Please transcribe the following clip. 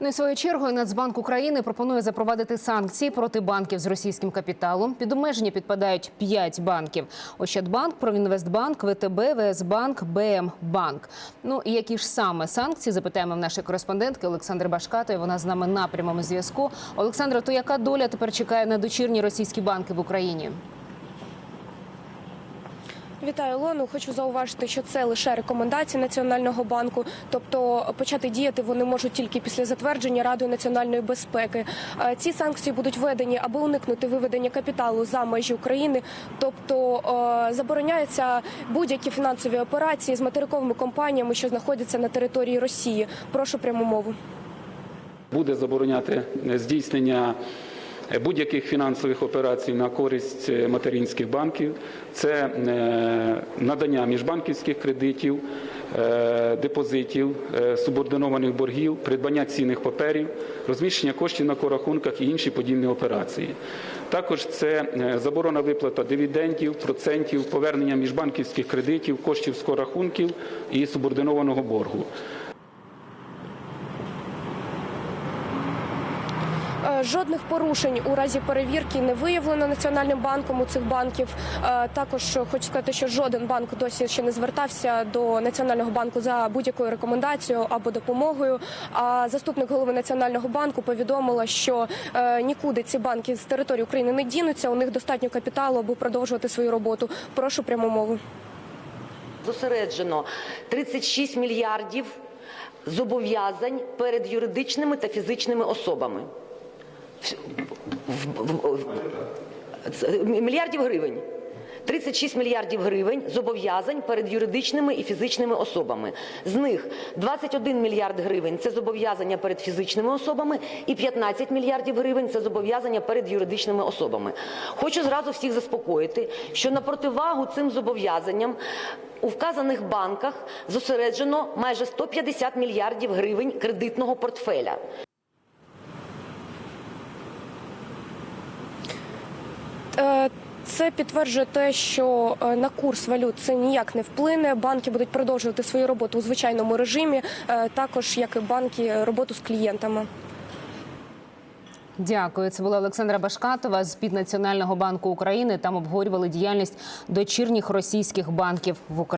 Ну і своєю чергою Нацбанк України пропонує запровадити санкції проти банків з російським капіталом. Під обмеження підпадають 5 банків: Ощадбанк, Провінвестбанк, ВТБ, ВСБанк, БМ Банк. Ну і які ж саме санкції запитаємо в нашої кореспондентки Олександри Башкатої. Вона з нами на прямому зв'язку. Олександра, то яка доля тепер чекає на дочірні російські банки в Україні? Вітаю, Олену. Хочу зауважити, що це лише рекомендації Національного банку, тобто почати діяти вони можуть тільки після затвердження Радою національної безпеки. Е, Ці санкції будуть введені, аби уникнути виведення капіталу за межі України, тобто е, забороняються будь-які фінансові операції з материковими компаніями, що знаходяться на території Росії. Прошу пряму мову. буде забороняти здійснення будь-яких фінансових операцій на користь материнських банків. Це е, надання міжбанківських кредитів, е, депозитів, е, субординованих боргів, придбання цінних паперів, розміщення коштів на корахунках і інші подібні операції. Також це е, заборона виплата дивідендів, процентів, повернення міжбанківських кредитів, коштів з корахунків і субординованого боргу. Жодних порушень у разі перевірки не виявлено Національним банком у цих банків. Е, Також хочу сказати, що жоден банк досі ще не звертався до Національного банку за будь-якою рекомендацією або допомогою. А заступник голови Національного банку повідомила, що е, нікуди ці банки з території України не дінуться. У них достатньо капіталу, аби продовжувати свою роботу. Прошу пряму мову. зосереджено 36 мільярдів зобов'язань перед юридичними та фізичними особами. Мільярдів гривень. 36 мільярдів гривень зобов'язань перед юридичними і фізичними особами. З них 21 мільярд гривень це зобов'язання перед фізичними особами, і 15 мільярдів гривень це зобов'язання перед юридичними особами. Хочу зразу всіх заспокоїти, що на противагу цим зобов'язанням у вказаних банках зосереджено майже 150 мільярдів гривень кредитного портфеля. Це підтверджує те, що е, на курс валют це ніяк не вплине. Банки будуть продовжувати свою роботу у звичайному режимі, е, також як і банки роботу з клієнтами. Дякую. Це була Олександра Башкатова з під Національного банку України. Там обговорювали діяльність дочірніх російських банків в Україні.